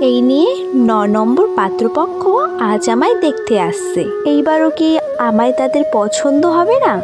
এই নিয়ে ন নম্বর পাত্রপক্ষ আজ আমায় দেখতে আসছে। এইবারও কি আমায় তাদের পছন্দ হবে না?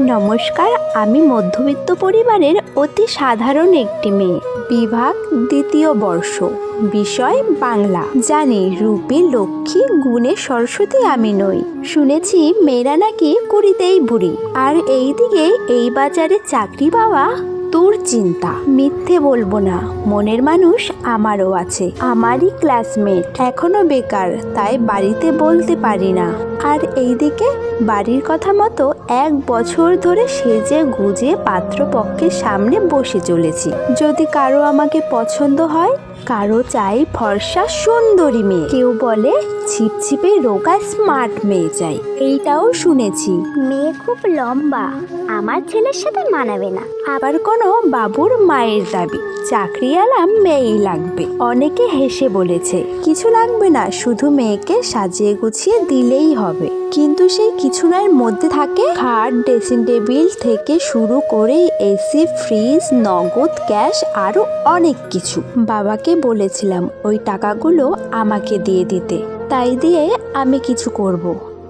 নমস্কার, আমি মধ্যবিত্ত পরিবারের অতি সাধারণ একটি মেয়ে। বিভাগ দ্বিতীয় বর্ষ। বিষয় বাংলা। জানি রূপে, লক্ষ্মী, গুণে সরস্বতী আমি নই। শুনেছি মেয়েরা নাকি কুড়িতেই বুড়ি। আর এইদিকে এই বাজারে চাকরি পাওয়া তোর চিন্তা। মিথ্যে বলব না, মনের মানুষ আমারও আছে। আমারই ক্লাসমেট এখনও বেকার, তাই বাড়িতে বলতে পারি না। আর এইদিকে বাড়ির কথা মতো এক বছর ধরে সেজে গুজে পাত্রপক্ষের সামনে বসে চলেছি। যদি কারও আমাকে পছন্দ হয়, কারও চাই ফর্সা সুন্দরী মেয়ে। কেউ বলে ছিপছিপে রোগা স্মার্ট মেয়ে চাই। এইটাও শুনেছি। মেয়ে খুব লম্বা। আমার ছেলের সাথে মানাবে না। আবার কোনো বাবুর মায়ের দাবি। চাকরিওয়ালা মেয়েই লাগবে। অনেকে হেসে বলেছে কিছু লাগবে না শুধু মেয়েকে সাজিয়ে গুছিয়ে দিলেই হবে। কিন্তু সেই কিছু নয়ের মধ্যে থাকে খাট ড্রেসিং টেবিল থেকে শুরু করে এসি ফ্রিজ নগদ ক্যাশ আরও অনেক কিছু। বাবাকে বলেছিলাম ওই টাকাগুলো আমাকে দিয়ে দিতে। তাই দিয়ে আমি কিছু করব।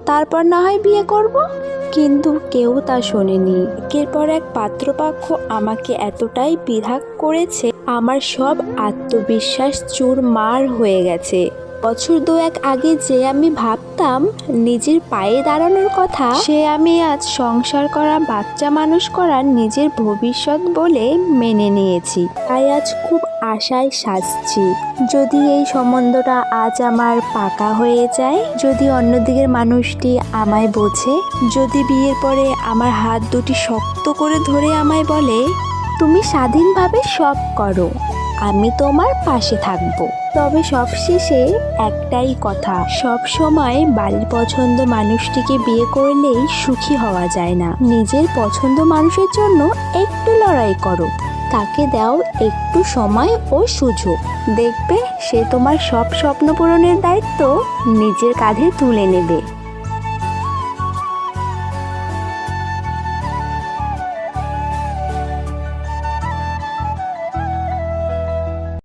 তারপর না হয় বিয়ে করব, কিন্তু কেউ তা শোনেনি একের পর এক পাত্রপাক্ষ আমাকে এতটাই বিধাক করেছে, আমার সব আত্মবিশ্বাস চুরমার হয়ে গেছে বছর দু এক আগে যে আমি ভাবতাম নিজের পায়ে দাঁড়ানোর কথা, সে আমি আজ সংসার করা বাচ্চা মানুষ করার নিজের ভবিষ্যৎ বলে মেনে নিয়েছি। তাই আজ খুব আশায় সাজছি। যদি এই সম্বন্ধটা আজ আমার পাকা হয়ে যায়, যদি অন্যদিকের মানুষটি আমায় বোঝে, যদি বিয়ের পরে আমার হাত দুটি শক্ত করে ধরে আমায় বলে, তুমি স্বাধীনভাবে সব করো। আমি তোমার পাশে থাকব। তবে সবশেষে একটাই কথা, সব সময় বাড়ির পছন্দ মানুষটিকে বিয়ে করলেই সুখী হওয়া যায় না। নিজের পছন্দ মানুষের জন্য একটু লড়াই করো, তাকে দাও একটু সময় ও সুযোগ। দেখবে সে তোমার সব স্বপ্ন পূরণের দায়িত্ব নিজের কাঁধে তুলে নেবে।